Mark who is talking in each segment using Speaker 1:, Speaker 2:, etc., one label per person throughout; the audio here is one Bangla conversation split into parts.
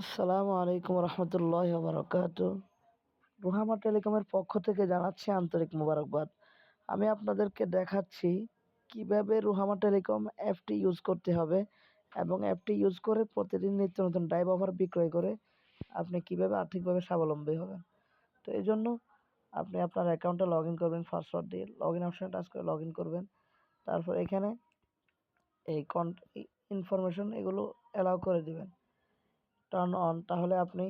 Speaker 1: আসসালামু আলাইকুম রহমতুল্লাহ বারকাত। রুহামা টেলিকমের পক্ষ থেকে জানাচ্ছি আন্তরিক মোবারকবাদ। আমি আপনাদেরকে দেখাচ্ছি কীভাবে রুহামা টেলিকম অ্যাপটি ইউজ করতে হবে এবং অ্যাপটি ইউজ করে প্রতিদিন নিত্য নতুন ড্রাইভ অফার বিক্রয় করে আপনি কীভাবে আর্থিকভাবে স্বাবলম্বী হবেন। তো এই জন্য আপনি আপনার অ্যাকাউন্টে লগ ইন করবেন পাসওয়ার্ড দিয়ে লগ ইন অপশানে টাচ করে লগ ইন করবেন। তারপর এখানে এই কন ইনফরমেশন এগুলো অ্যালাউ করে দিবেন। টার্ন অন তাহলে আপনি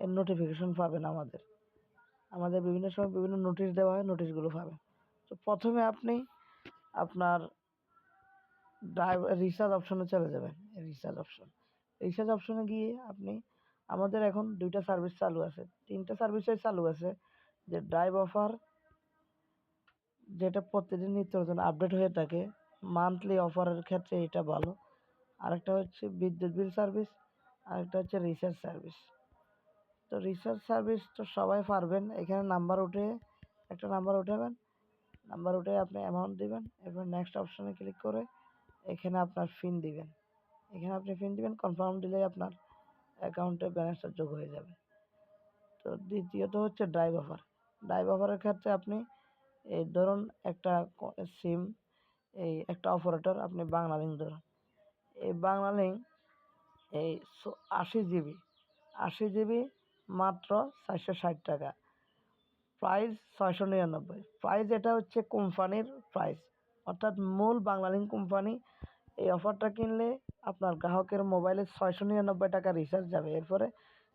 Speaker 1: নোটিফিকেশন পাবেন আমাদের। আমাদের বিভিন্ন সময় বিভিন্ন নোটিশ দেওয়া হয় নোটিশগুলো পাবেন। তো প্রথমে আপনি আপনার ড্রাইভ রিচার্জ অপশনে চলে যাবেন। রিচার্জ অপশন রিচার্জ অপশনে গিয়ে আপনি, আমাদের এখন দুইটা সার্ভিস চালু আছে। তিনটা সার্ভিসই চালু আছে, যে ড্রাইভ অফার যেটা প্রতিদিন নিত্য নতুন আপডেট হয়ে থাকে মান্থলি অফারের ক্ষেত্রে এটা ভালো। আরেকটা হচ্ছে বিদ্যুৎ বিল সার্ভিস আরেকটা হচ্ছে রিচার্জ সার্ভিস তো রিচার্জ সার্ভিস তো সবাই পারবেন। এখানে নাম্বার উঠে, একটা নাম্বার উঠাবেন নাম্বার উঠে আপনি অ্যামাউন্ট দিবেন। এরপর নেক্সট অপশনে ক্লিক করে এখানে আপনার ফিন দিবেন। এখানে আপনি ফিন দিবেন কনফার্ম দিলেই আপনার অ্যাকাউন্টে ব্যালেন্সটা যোগ হয়ে যাবে। তো দ্বিতীয়ত হচ্ছে ড্রাইভ অফার ড্রাইভ অফারের ক্ষেত্রে আপনি এই ধরুন একটা সিম এই একটা অপারেটর আপনি বাংলা লিঙ্ক ধরুন। এই বাংলা লিঙ্ক এই আশি জিবি। আশি জিবি মাত্র চারশো ষাট টাকা। প্রাইস ছয়শো নিরানব্বই। প্রাইস এটা হচ্ছে কোম্পানির প্রাইস। অর্থাৎ মূল বাংলালিংক কোম্পানি এই অফারটা কিনলে আপনার গ্রাহকের মোবাইলে ছয়শো নিরানব্বই টাকা রিচার্জ যাবে। এরপরে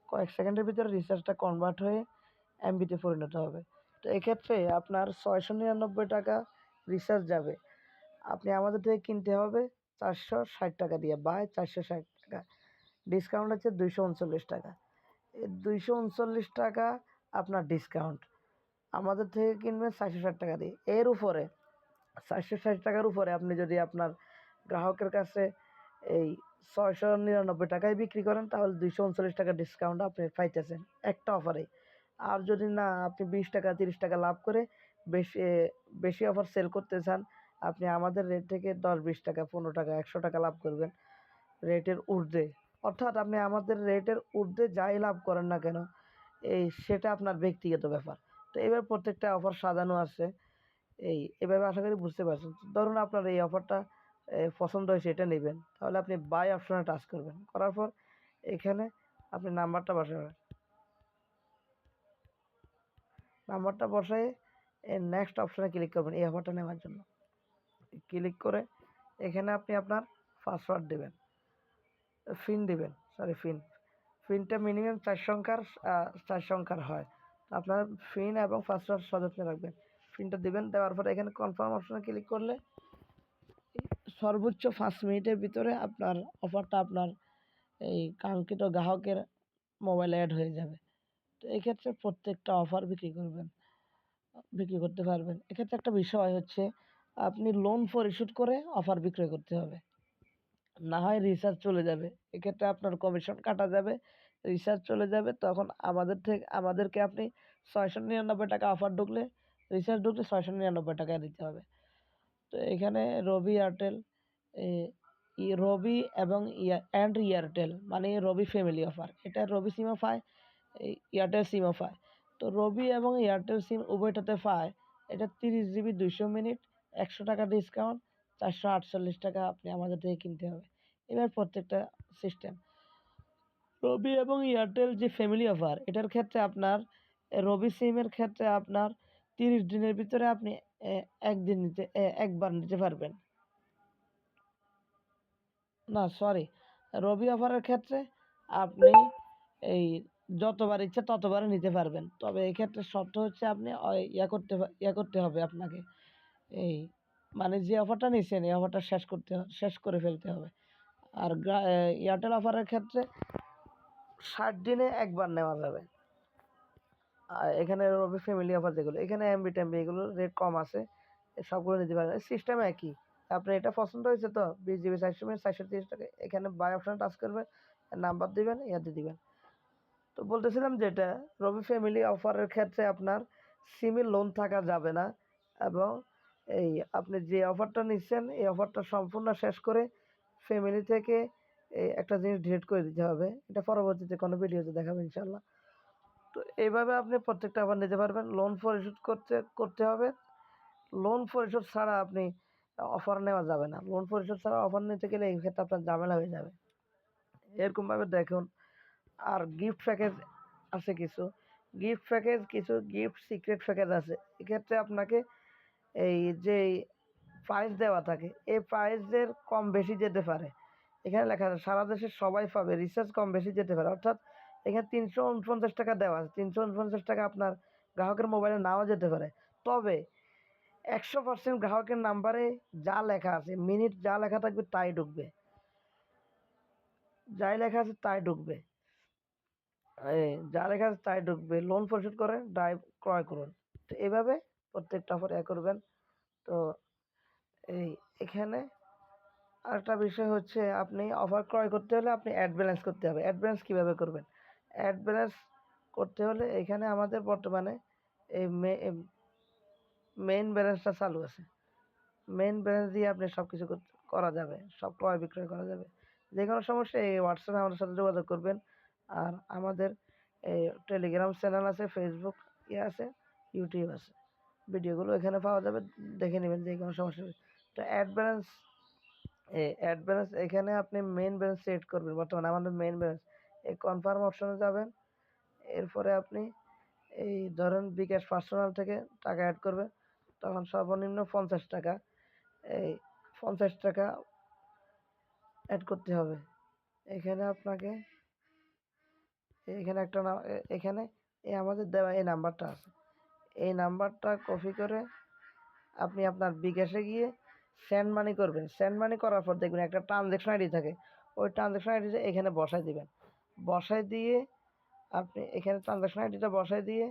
Speaker 1: কয়েক সেকেন্ডের ভিতরে রিচার্জটা কনভার্ট হয়ে এমবিতে পরিণত হবে। তো এক্ষেত্রে আপনার ছয়শো নিরানব্বই টাকা রিচার্জ যাবে। আপনি আমাদের থেকে কিনতে হবে চারশো ষাট টাকা দিয়ে, বাই চারশো ষাট টাকা। ডিসকাউন্ট হচ্ছে দুইশো উনচল্লিশ টাকা। এই দুইশো উনচল্লিশ টাকা আপনার ডিসকাউন্ট আমাদের থেকে কিনবেন চারশো ষাট টাকা দিয়ে। এর উপরে, চারশো ষাট টাকার উপরে আপনি যদি আপনার গ্রাহকের কাছে এই ছয়শো নিরানব্বই টাকায় বিক্রি করেন, তাহলে দুইশো উনচল্লিশ টাকা ডিসকাউন্ট আপনি পাইতেছেন একটা অফারেই আর যদি না, আপনি বিশ টাকা, তিরিশ টাকা লাভ করে বেশি বেশি অফার সেল করতে চান, আপনি আমাদের রেট থেকে দশ, বিশ টাকা, পনেরো টাকা, একশো টাকা লাভ করবেন। রেটের ঊর্ধ্বে। অর্থাৎ আপনি আমাদের রেটের ঊর্ধ্বে যাই লাভ করেন না কেন, এই সেটা আপনার ব্যক্তিগত ব্যাপার। তো এবার প্রত্যেকটা অফার সাজানো আছে, এই এভাবে আশা করি বুঝতে পারছেন। ধরুন আপনার এই অফারটা পছন্দ হয়েছে, এটা নেবেন। তাহলে আপনি বাই অপশনে টাচ করবেন। করার পর এখানে আপনি নাম্বারটা বসাবেন। নাম্বারটা এই নেক্সট অপশনে ক্লিক করবেন এই অফারটা নেওয়ার জন্য। ক্লিক করে এখানে আপনি আপনার পাসওয়ার্ড দেবেন। ফিন দিবেন সরি ফিন। ফিনটা মিনিমাম চার সংখ্যার চার সংখ্যার হয়। আপনার ফিন এবং পাসওয়ার্ড সযত্নে রাখবেন। ফিনটা দিবেন, দেওয়ার পরে এখানে কনফার্ম অপশনে ক্লিক করলে সর্বোচ্চ পাঁচ মিনিটের ভিতরে আপনার অফারটা আপনার এই কাঙ্ক্ষিত গ্রাহকের মোবাইলে অ্যাড হয়ে যাবে। তো এক্ষেত্রে প্রত্যেকটা অফার বিক্রি করবেন, বিক্রি করতে পারবেন। এক্ষেত্রে একটা বিষয় হচ্ছে, আপনি লোন পরিশোধ করে অফার বিক্রয় করতে হবে। না হয় রিচার্জ চলে যাবে। এক্ষেত্রে আপনার কমিশন কাটা যাবে রিচার্জ চলে যাবে, তখন আমাদের থেকে, আমাদেরকে আপনি ছয়শো নিরানব্বই টাকা অফার ঢুকলে রিচার্জ ঢুকলে ছয়শো নিরানব্বই টাকা দিতে হবে। তো এখানে রবি এয়ারটেল রবি এবং অ্যান্ড এয়ারটেল মানে রবি ফ্যামিলি অফার এটা রবি সিমও পায় এয়ারটেল সিমও পায়। তো রবি এবং এয়ারটেল সিম উভয়টাতে পায়, এটা তিরিশ জিবি দুইশো মিনিট, একশো টাকা ডিসকাউন্ট চারশো আটচল্লিশ টাকা আপনি আমাদের থেকে কিনতে হবে। এবার প্রত্যেকটা সিস্টেম রবি এবং এয়ারটেল যে ফ্যামিলি অফার এটার ক্ষেত্রে আপনার, রবি সিমের ক্ষেত্রে আপনার তিরিশ দিনের ভিতরে আপনি একদিন নিতে একবার নিতে পারবেন। না সরি রবি অফারের ক্ষেত্রে আপনি এই যতবার ইচ্ছা ততবারই নিতে পারবেন। তবে এক্ষেত্রে শর্ত হচ্ছে আপনি ইয়া করতে ইয়া করতে হবে আপনাকে। এই মানে যে অফারটা নিচ্ছেন এই অফারটা শেষ করতে শেষ করে ফেলতে হবে। আর এয়ারটেল অফারের ক্ষেত্রে ষাট দিনে একবার নেওয়া যাবে। আর এখানে রবি ফ্যামিলি অফার যেগুলো, এখানে এমবি টেমবি এগুলোর রেট কম আছে সবগুলো নিতে পারেন সিস্টেম একই। আপনার এটা পছন্দ হয়েছে তো, বিশ জিবি চারশো মিনিট চারশো তিরিশ টাকা, এখানে বাই অপশানে টাচ করবেন নাম্বার দিবেন ইয়াতে দিবেন। তো বলতেছিলাম যেটা রবি ফ্যামিলি অফারের ক্ষেত্রে আপনার সিমে লোন থাকা যাবে না, এবং এই আপনি যে অফারটা নিচ্ছেন, এই অফারটা সম্পূর্ণ শেষ করে ফ্যামিলি থেকে এই একটা জিনিস ডিলিট করে দিতে হবে। এটা পরবর্তীতে কোনো ভিডিওতে দেখাবো ইনশাল্লাহ তো এইভাবে আপনি প্রত্যেকটা আবার নিতে পারবেন। লোন পরিশোধ করতে করতে হবে। লোন পরিশোধ ছাড়া আপনি অফার নেওয়া যাবে না। লোন পরিশোধ ছাড়া অফার নিতে গেলে এই ক্ষেত্রে আপনার ঝামেলা হয়ে যাবে। এরকমভাবে দেখুন, আর গিফট প্যাকেজ আছে কিছু। গিফট প্যাকেজ কিছু গিফট সিক্রেট প্যাকেজ আছে। এক্ষেত্রে আপনাকে এই যে প্রাইস দেওয়া থাকে, এই প্রাইসের কম বেশি যেতে পারে। এখানে লেখা আছে, সারা দেশের সবাই পাবে রিচার্জ কম বেশি যেতে পারে। অর্থাৎ এখানে তিনশো উনপঞ্চাশ টাকা দেওয়া আছে, তিনশো উনপঞ্চাশ টাকা আপনার গ্রাহকের মোবাইলে নাও যেতে পারে। তবে একশো পার্সেন্ট গ্রাহকের নাম্বারে যা লেখা আছে মিনিট যা লেখা থাকবে তাই ঢুকবে। যাই লেখা আছে তাই ঢুকবে। যা লেখা আছে তাই ঢুকবে লোন পরিশোধ করে ড্রাইভ ক্রয় করুন। তো এইভাবে প্রত্যেকটা অফার এ করবেন। তো এই এখানে আরেকটা বিষয় হচ্ছে আপনি অফার ক্রয় করতে হলে আপনি অ্যাড ব্যালেন্স করতে হবে। অ্যাড ব্যালেন্স কীভাবে করবেন? অ্যাড ব্যালেন্স করতে হলে এখানে আমাদের বর্তমানে এই মেইন ব্যালেন্সটা চালু আছে। মেইন ব্যালেন্স দিয়ে আপনি সব কিছু করা যাবে। সব ক্রয় বিক্রয় করা যাবে। যে কোনো সমস্যা এই হোয়াটসঅ্যাপে আমাদের সাথে যোগাযোগ করবেন। আর আমাদের এই টেলিগ্রাম চ্যানেল আছে ফেসবুক ইয়ে আছে ইউটিউব আছে। ভিডিওগুলো এখানে পাওয়া যাবে, দেখে নেবেন যে কোনো সমস্যা তো অ্যাড ব্যালেন্স অ্যাড ব্যালেন্স এখানে আপনি মেইন ব্যালেন্স সেট করবেন, বর্তমানে আমাদের মেইন ব্যালেন্স এই কনফার্ম অপশনে যাবেন, এরপরে আপনি এই ধরেন বিকাশ পার্সোনাল থেকে টাকা অ্যাড করবেন, তখন সর্বনিম্ন পঞ্চাশ টাকা, এই পঞ্চাশ টাকা অ্যাড করতে হবে। এখানে আপনাকে, এখানে একটা এখানে এই আমাদের দেওয়া এই নাম্বারটা আছে। এই নাম্বারটা কপি করে আপনি আপনার বিকাশে গিয়ে সেন্ড মানি করবেন। সেন্ড মানি করার পর দেখবেন একটা ট্রানজ্যাকশন আইডি থাকে। ওই ট্রানজ্যাকশন আইডিটা এখানে বসায় দিবেন। বসায় দিয়ে আপনি এখানে ট্রানজ্যাকশন আইডিটা বসাই দিয়ে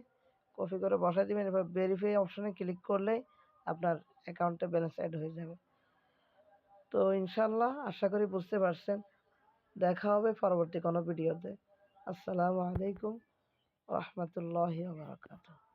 Speaker 1: কপি করে বসাই দিবেন। এবার ভেরিফাই অপশনে ক্লিক করলেই আপনার অ্যাকাউন্টে ব্যালেন্স অ্যাড হয়ে যাবে। তো ইনশাল্লাহ আশা করি বুঝতে পারছেন। দেখা হবে পরবর্তী কোনো ভিডিওতে। আসসালামু আলাইকুম রহমতুল্লাহ বারকাতুহ।